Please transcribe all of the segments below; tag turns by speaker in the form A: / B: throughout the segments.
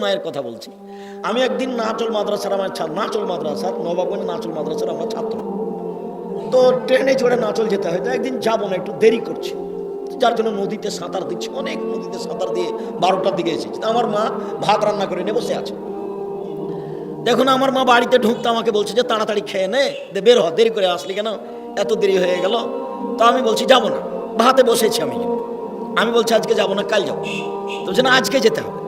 A: মায়ের কথা বলছি। আমি একদিন নাচল মাদ্রাসার আমার নাচল মাদ্রাসার, নবাবগঞ্জ নাচল মাদ্রাসার আমার ছাত্র। তো ট্রেনে চড়ে নাচল যেতে হয়, তো একদিন যাব না, একটু দেরি করছি। যার জন্য নদীতে সাঁতার দিচ্ছি, অনেক নদীতে সাঁতার দিয়ে বারোটার দিকে এসেছি। আমার মা ভাত রান্না করে নিয়ে বসে আছে। দেখুন, আমার মা বাড়িতে ঢুকতে আমাকে বলছে যে, তাড়াতাড়ি খেয়ে নে, দে বের হ, দেরি করে আসলি কেন? এত দেরি হয়ে গেল। তো আমি বলছি, যাব না। ভাতে বসেছি আমি। আমি বলছি, আজকে যাব না, কাল যাব। তো বলছে, না, আজকে যেতে হবে।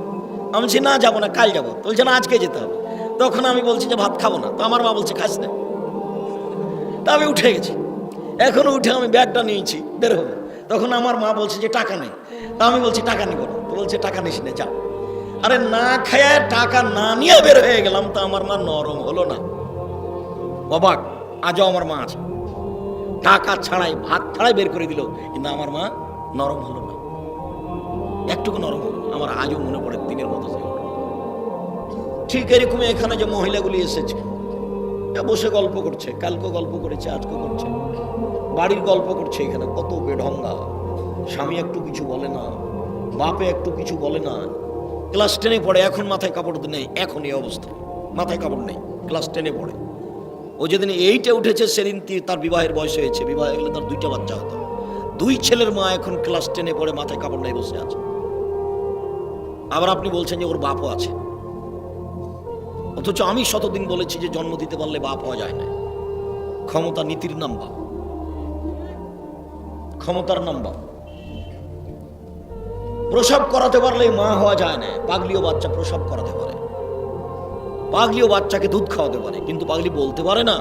A: আমি বলছি, না, যাব না, কাল যাব। বলছে, না, আজকে যেতে হবে। তখন আমি বলছি যে, ভাত খাব না। তো আমার মা বলছে, খাস না। তা আমি উঠে গেছি। এখন উঠে আমি ব্যাগটা নিয়েছি, বের হব। তখন আমার মা বলছে যে, টাকা নেই তা আমি বলছি, টাকা নিব না। তো বলছে, টাকা নিস না যাও আরে, না খেয়ে টাকা না নিয়ে বের হয়ে গেলাম, তো আমার মা নরম হলো না। অবাক, আজও আমার মা আছে। টাকা ছাড়াই, ভাত ছাড়াই বের করে দিল, কিন্তু আমার মা নরম হলো না। একটুকু নরম হলো। আমার আজও মনে পড়ে দিনের মতো ঠিক এরকম এখানে যে মহিলাগুলি এসেছে। বসে গল্প করছে, কালকে গল্প করেছে, আজকে করছে। বাড়ির গল্প করছে এখানে, কত বেঢঙ্গা। স্বামী একটু কিছু বলে না, বাপে একটু কিছু বলে না। ক্লাস টেনে পড়ে, এখন মাথায় কাপড় নেই, এখন এই অবস্থা। মাথায় কাপড় নেই, ক্লাস টেনে পড়ে। ও যেদিন এইটা উঠেছে, সেদিন তার বিবাহের বয়স হয়েছে? বিবাহ গেলে তার দুইটা বাচ্চা হতো। দুই ছেলের মা এখন ক্লাস টেনে পড়ে, মাথায় কাপড় নেই, বসে আছে। আবার আপনি বলছেন যে ওর বাপও আছে। অথচ আমি শতদিন বলেছি যে জন্ম দিতে পারলে বাপ হওয়া যায় না। ক্ষমতা নীতির নাম বাপ। ক্ষমতার নাম বাপ। প্রসব করাতে পারলে মা হওয়া যায় না। পাগলিও বাচ্চা প্রসব করাতে পারে। পাগলিও বাচ্চাকে দুধ খাওয়াতে পারে। কিন্তু পাগলি বলতে পারে না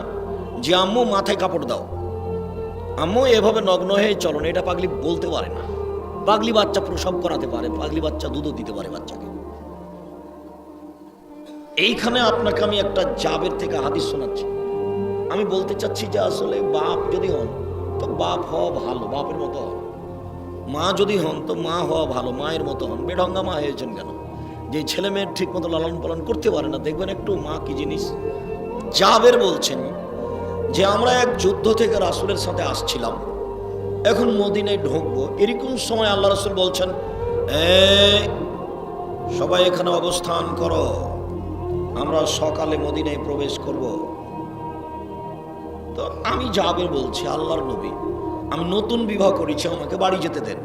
A: যে, আম্মু, মাথায় কাপড় দাও। আম্মু, এভাবে নগ্ন হয়ে চলো না। এটা পাগলি বলতে পারে না। পাগলি বাচ্চা প্রসব করাতে পারে, পাগলি বাচ্চা দুধও দিতে পারে বাচ্চাকে। এইখানে আপনাকে আমি একটা জাবের থেকে হাদিস শোনাচ্ছি। আমি বলতে চাচ্ছি যে আসলে বাপ যদি হন, তো বাপ হওয়া ভালো, বাপের মতো হন। মা যদি হন, তো মা হওয়া ভালো, মায়ের মতো হন। বেঢঙ্গা মা হয়েছেন কেন? যে ছেলে মেয়ের ঠিক মতো লালন পালন করতে পারে না, দেখবেন একটু মা কি জিনিস? জাবের বলছেন যে আমরা এক যুদ্ধ থেকে রাসুলের সাথে আসছিলাম। এখন মদিনায় ঢুকবো। এরকম সময় আল্লাহ রাসুল বলছেন "এই, সবাই এখানে অবস্থান করো। আমরা সকালে মদিনায় প্রবেশ করব। তো আমি যাবের বলছি আল্লাহর নবী আমি নতুন বিবাহ করেছি আমাকে বাড়ি যেতে দেন।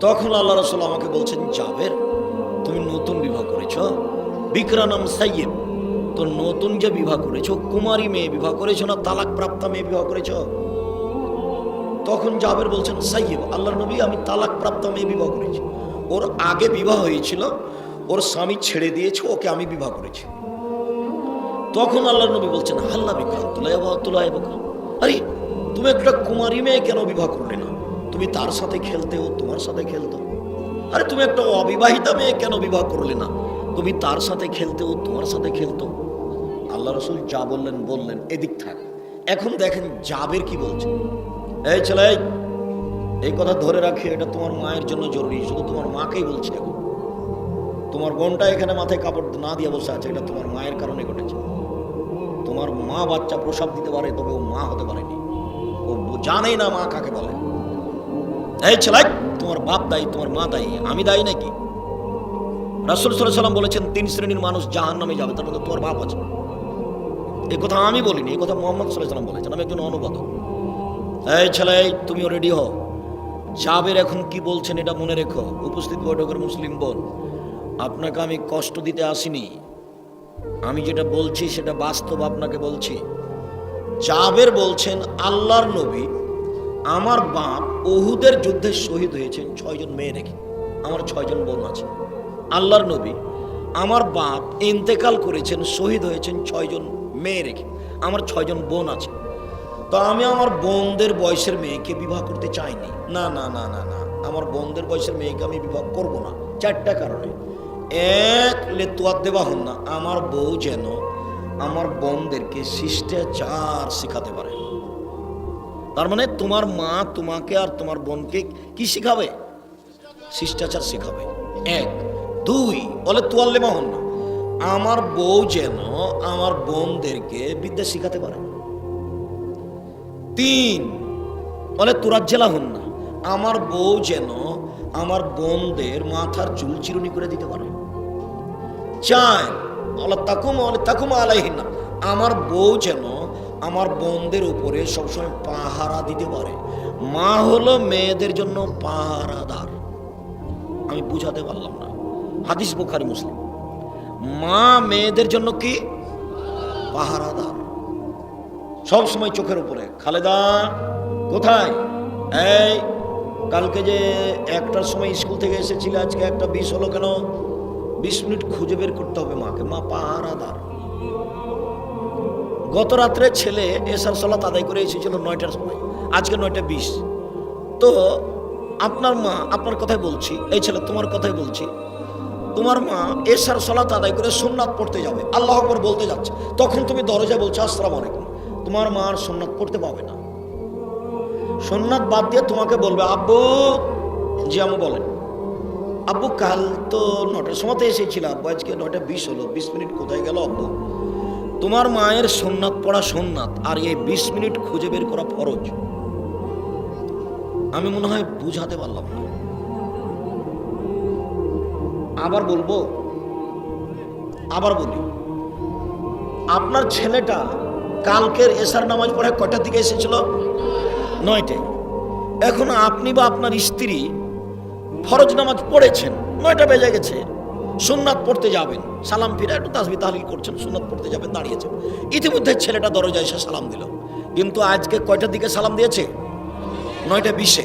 A: তখন আল্লাহ রসুল আমাকে বলছেন যাবের তুমি নতুন বিবাহ করেছ? বিক্রা নাম সাইয়েব তো নতুন যে বিবাহ করেছ কুমারী মেয়ে বিবাহ করেছ না তালাক প্রাপ্ত মেয়ে বিবাহ করেছ? তখন জাবের বলছেন সাইয়েব আল্লাহর নবী, আমি তালাক প্রাপ্ত মেয়ে বিবাহ করেছি। ওর আগে বিবাহ হয়েছিল, ওর স্বামী ছেড়ে দিয়েছে, ওকে আমি বিবাহ করেছি। তখন আল্লাহর নবী বলছেন, হাল্লা বিক্রম তুলাই তুলাই আরে, তুমি একটা কুমারী মেয়ে কেন বিবাহ করলে না? তুমি তার সাথে খেলতে ও তোমার সাথে খেলতো। আরে, তুমি একটা অবিবাহিতা মেয়ে কেন বিবাহ করলে না? তুমি তার সাথে খেলতে ও তোমার সাথে খেলতো। আল্লাহ রসুল যা বললেন বললেন, এদিক থাক। এখন দেখেন জাবের কি বলছে। এই ছেলে এই, কথা ধরে রাখি এটা তোমার মায়ের জন্য জরুরি শুধু তোমার মাকেই বলছি এখন। তোমার বোনটা এখানে মাথায় কাপড় না দিয়ে বসে আছে এটা তোমার মায়ের কারণে ঘটেছে। তোমার মা বাচ্চা প্রসাব দিতে পারে তবে ও মা হতে পারেনি। ও জানেই না মা কাকে বলে। এই ছেলাই তোমার বাপ দায়ী তোমার মা দায়ী আমি দায়ী নাকি? রাসুল সাল্লাম বলেছেন তিন শ্রেণির মানুষ জাহান নামে যাবে তার মধ্যে তোমার বাপ আছে। এই কথা আমি বলিনি এই কথা মোহাম্মদ সাল্লাহ সাল্লাম বলেছেন আমি একজন অনুবাদক। এই ছেলে, তুমিও রেডি হও। জাবের এখন কি বলছেন এটা মনে রেখো। উপস্থিত বৈঠকের মুসলিম বোন, আপনাকে আমি কষ্ট দিতে আসিনি। আমি যেটা বলছি সেটা বাস্তব আপনাকে বলছি। জাবের বলছেন, আল্লাহর নবী আমার বাপ ওহুদের যুদ্ধে শহীদ হয়েছেন ছয়জন মেয়ে রেখে আমার ছয়জন বোন আছে। আল্লাহর নবী আমার বাপ ইন্তেকাল করেছেন, শহীদ হয়েছেন ছয়জন মেয়ে রেখে আমার ছয়জন বোন আছে। তো আমি আমার বোনদের বয়সের মেয়েকে বিবাহ করতে চাইনি। না না না না না। আমার বোনদের বয়সের মেয়েকে আমি বিবাহ করব না। চারটা কারণে। এক লেতুয়ার দেওয়া হন না। আমার বউ যেন আমার বোনদেরকে শিষ্টাচার শেখাতে পারে। তার মানে তোমার মা তোমাকে আর তোমার বোনকে কি শিখাবে? শিষ্টাচার শেখাবে। এক। দুই, বলে তোয়াল্লে হন না। আমার বউ যেন আমার বোনদেরকে বিদ্যা শিখাতে পারে। তিন। বলে তোরার জেলা হন না। আমার বউ যেন আমার বোনদের মাথার চুল চিরুনি করে দিতে পারে। চায় তাকুম তাকুম আলাইহিন আমার বউ যেন আমার বোনদের উপরে সবসময় পাহারা দিতে পারে। মা হলো মেয়েদের জন্য পাহারাদার। আমি বুঝাতে পারলাম না। হাদিস বুখারি, মুসলিম। মা মেয়েদের জন্য কি? পাহারাদার। সব সময় চোখের উপরে। খালেদা, কোথায়? এই, কালকে যে একটার সময় স্কুল থেকে এসেছিলে, আজকে একটা বিষ হলো কেন? বিশ মিনিট খুঁজে বের করতে হবে মাকে। মা পাহারাদার। গত রাত্রে ছেলে এসার সলাত আদায় করে এসেছিল নয়টার সময়। আজকে নয়টা বিশ। তো আপনার মা, আপনার কথাই বলছি, এই ছেলে তোমার কথাই বলছি। তোমার মা এসার সলাত আদায় করে সোমনাথ পড়তে যাবে। আল্লাহ আকবর বলতে যাচ্ছে। তখন তুমি দরজা বলছো, আসসালাম আলাইকুম। তোমার মা আর পড়তে পাবে না। সোমনাথ বাদ দিয়ে তোমাকে বলবে, আব্বু জি আমু বলেন, আব্বু, কাল তো নটার সময়তে এসেছিল আব্বু, আজকে নয়টা বিশ হলো, বিশ মিনিট কোথায় গেল আব্বু? তোমার মায়ের সোননাথ পড়া সোননাথ, আর এই বিশ মিনিট খুঁজে বের করা ফরজ। আমি মনে হয় বুঝাতে পারলাম না। আবার বলব, আবার বলি, আপনার ছেলেটা কালকের এসার নামাজ পড়ে কয়টার দিকে এসেছিল? নয়টে এখন আপনি বা আপনার স্ত্রী ফরজ নামাজ পড়েছেন, নয়টা বেজে গেছে, সুন্নাত পড়তে যাবেন, সালাম ফিরে একটু তাসবি তাহলিল করছেন, সুন্নাত পড়তে যাবেন, দাঁড়িয়েছেন। ইতিমধ্যে ছেলেটা দরজায় এসে সালাম দিল। কিন্তু আজকে কয়টার দিকে সালাম দিয়েছে? নয়টা বিশে।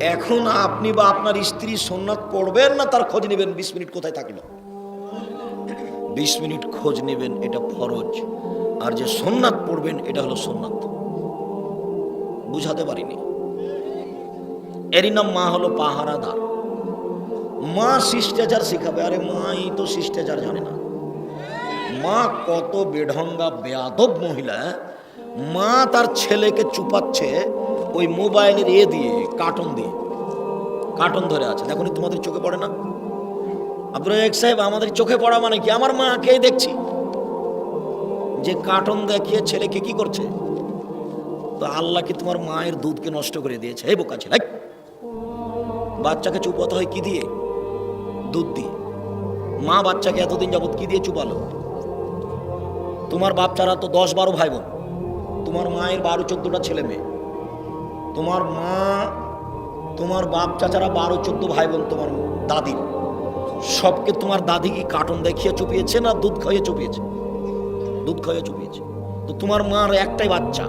A: এখন আপনি বা আপনার স্ত্রী সোননাথ পড়বেন না তার খোঁজ নেবেন? বিশ মিনিট কোথায় থাকল? বিশ মিনিট খোঁজ নেবেন, এটা ফরজ। আর যে সোননাথ পড়বেন, এটা হলো সোননাথ। বুঝাতে পারিনি। এরই নাম মা হলো পাহারাদার। মা শিষ্টাচার শেখাবে। আরে মাই তো শিষ্টাচার জানে না। মা কত বেঢঙ্গা, বেয়াদব মহিলা মা তার ছেলেকে চুপাচ্ছে ওই মোবাইলের এ দিয়ে, কার্টুন দিয়ে। কার্টুন ধরে আছে। দেখুন, তোমাদের চোখে পড়ে না? আব্দুল সাহেব, আমাদের চোখে পড়া মানে কি? আমার মাকেই দেখছি। যে কার্টুন দেখিয়ে ছেলেকে কি করছে? তো আল্লাহ কি তোমার মায়ের দুধকে নষ্ট করে দিয়েছে? এই বোকা ছেলে বাচ্চাকে চুপাতে হয় কি দিয়ে? দুধ দিয়ে। মা বাচ্চাকে এতদিন যাবত কি দিয়ে চুপালো? তোমার বাচ্চারা তো দশ বারো ভাই বোন তোমার মায়ের বারো চোদ্দটা ছেলে মেয়ে। তোমার মা, তোমার বাপ চাচারা বারো চোদ্দ ভাই বোন তোমার দাদির। সবকে তোমার দাদি কি কার্টুন দেখিয়ে চুপিয়েছে না দুধ খাইয়ে চুপিয়েছে? দুধ খাইয়ে চুপিয়েছে। তো তোমার মার একটাই বাচ্চা।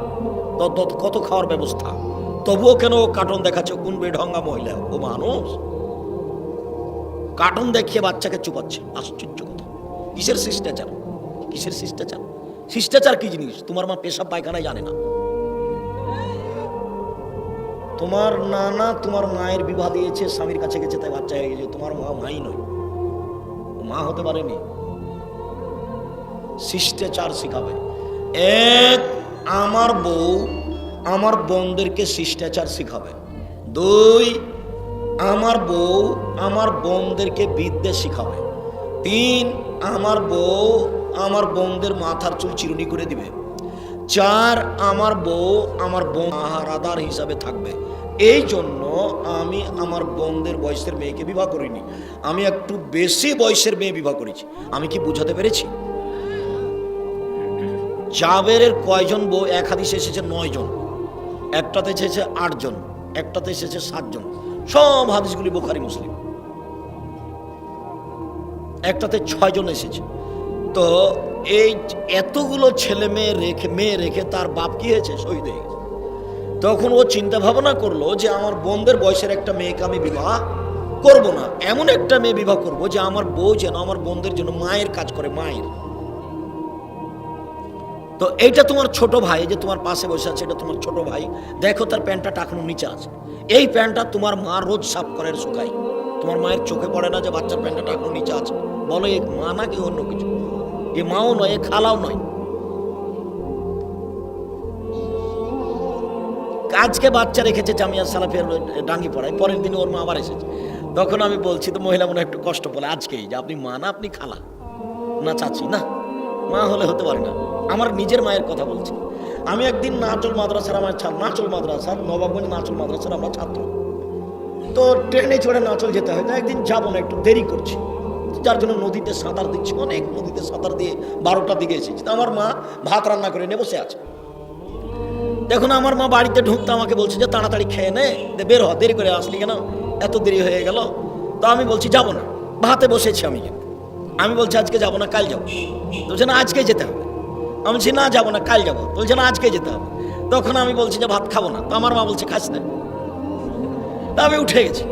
A: কত খাওয়ার ব্যবস্থা? তবুও কেন কার্টুন দেখাচ্ছে? কোন বেঢঙ্গা মহিলা? ও মানুষ? কার্টুন দেখিয়ে বাচ্চাকে চুপাচ্ছে। আশ্চর্য কথা। কিসের শিষ্টাচার? কিসের শিষ্টাচার? শিষ্টাচার কি জিনিস? তোমার মা পেশাব পায়খানায় জানে না। তোমার নানা তোমার মায়ের বিবাহ দিয়েছে, স্বামীর কাছে গেছে, তাই বাচ্চা হয়ে গেছে। তোমার মা মাই নয়। মা হতে পারেনি। শিষ্টাচার শিখাবে। এক, আমার বউ আমার বোনদেরকে শিষ্টাচার শিখাবে। দুই, আমার বউ আমার বোনদেরকে বিদ্যা শিখাবে। তিন, আমার বউ আমার বোনদের মাথার চুল চিরুনি করে দিবে। চার, আমার বউ আমার বোন আহারাদার হিসাবে থাকবে। এই জন্য আমি আমার বোনদের বয়সের মেয়েকে বিবাহ করিনি। আমি একটু বেশি বয়সের মেয়ে বিবাহ করেছি। আমি কি বুঝাতে পেরেছি? জাবেরের কয়জন বউ? এক হাদিসে এসেছে নয় জন একটাতে এসেছে আটজন। একটাতে এসেছে সাতজন। সব হাদিসগুলি বোখারি, মুসলিম। একটাতে ছয়জন এসেছে। তো এই এতগুলো ছেলে মেয়ে রেখে মেয়ে রেখে তার বাপ কি হয়েছে? শহীদ হয়ে গেছে। তখন ও চিন্তা ভাবনা করল যে আমার বোনদের বয়সের একটা মেয়েকে আমি বিবাহ করব না। এমন একটা মেয়ে বিবাহ করব যে আমার বউ যেন আমার বোনদের জন্য মায়ের কাজ করে, মায়ের। তো এইটা তোমার ছোট ভাই যে তোমার পাশে বসে আছে, এটা তোমার ছোট ভাই। দেখো তার প্যান্টটা টাকানো নিচে আছে। এই প্যান্টটা তোমার মা রোজ সাফ করে শুকাই তোমার মায়ের চোখে পড়ে না যে বাচ্চার প্যান্টটা টাকানো নিচে আছে। বলো, এ মা নাকি অন্য কিছু? এ মাও নয়, এ খালাও নয়। আজকে বাচ্চা রেখেছে জামিয়া সালাফের ডাঙ্গি পড়ায়। পরের দিন ওর মা আবার এসেছে। তখন আমি বলছি, তো মহিলা মনে একটু কষ্ট বলে, আজকেই যে আপনি মা না, আপনি খালা। না চাচি, না। মা হলে হতে পারে না। আমার নিজের মায়ের কথা বলছি। আমি একদিন নাচল মাদ্রাসার আমার নাচল মাদ্রাসার, নবাবগঞ্জ নাচল মাদ্রাসার আমরা ছাত্র। তো ট্রেনে চড়ে নাচল যেতে হয়, তো একদিন যাব না, একটু দেরি করছি। যার জন্য নদীতে সাঁতার দিচ্ছি, অনেক নদীতে সাঁতার দিয়ে বারোটার দিকে এসেছি। তা আমার মা ভাত রান্না করে নিয়ে বসে আছে। দেখুন, আমার মা বাড়িতে ঢুকতে আমাকে বলছে যে, তাড়াতাড়ি খেয়ে নে বের হ, দেরি করে আসলি কেন? এত দেরি হয়ে গেল? তো আমি বলছি, যাব না, ভাতে বসেছি আমি আমি বলছি, আজকে যাব না, কাল যাব। বলছে, না আজকে যেতে হবে। আমি বলছি, না, যাব না, কাল যাব। বলছে, না, আজকে যেতে হবে। তখন আমি বলছি যে, ভাত খাব না। তো আমার মা বলছে, খাস না। তা আমি উঠে গেছি।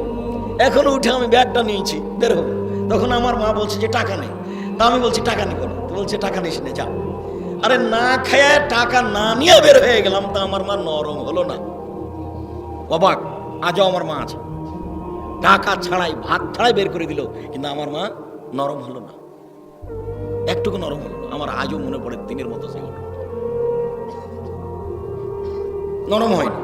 A: এখন উঠে আমি ব্যাগটা নিয়েছি, বের হব। তখন আমার মা বলছে যে, টাকা নেই তা আমি বলছি, টাকা নিব না। তো বলছে, টাকা নিস নে, যা। আরে, না খেয়ে টাকা না নিয়ে বের হয়ে গেলাম, তা আমার মা নরম হলো না। অবাক, আজও আমার মা আছে। টাকা ছাড়াই, ভাত ছাড়াই বের করে দিল, কিন্তু আমার মা নরম হলো না। একটুকু নরম হলো। আমার আজও মনে পড়ে দিনের মতো সে ঘটনা। নরম হয়নি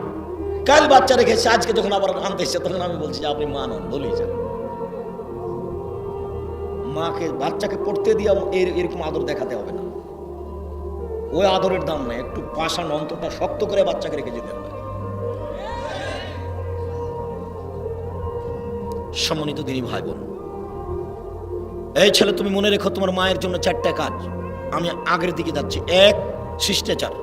A: কাল বাচ্চা রেখেছে আজকে যখন আবার আনতে এসছে, তখন আমি বলছি যে, আপনি মা নন, বলেই যান। মাকে, বাচ্চাকে পড়তে দিয়ে এর, এরকম আদর দেখাতে হবে না। ওই আদরের দাম নেই, একটু পাষাণ অন্তরটা শক্ত করে বাচ্চাকে রেখে যেতে হবে। সম্মানিত দিনী ভাই বোন এই ছেলে, তুমি মনে রেখো তোমার মায়ের জন্য চারটা কাজ। আমি আগের দিকে যাচ্ছি। এক, শিষ্টাচার।